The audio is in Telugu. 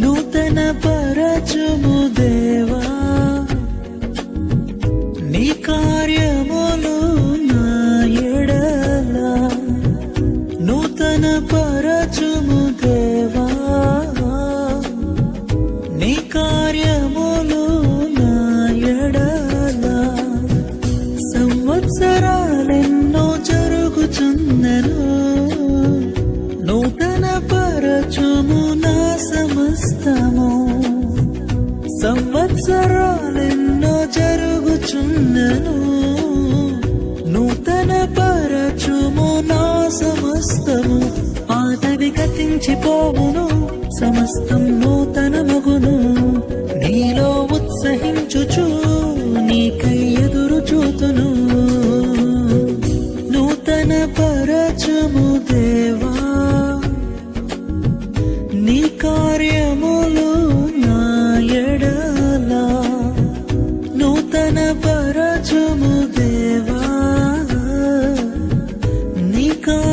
నూతన పరచుము దేవా నూతన పరచుము దేవా. నీ కార్యములు నా సంవత్సరాలెన్నో జరుగుచున్నను నూతన పరచుము నా సమస్తము. సంవత్సరాలెన్నో జరుగుచున్నను వికసించిపోవును సమస్తం నూతన మగును నీలో ఉత్సహించుచు నీకై ఎదురు చూతును. నూతన పరచము దేవా నీ కార్యములు నా ఎడలా. నూతన పరచము దేవా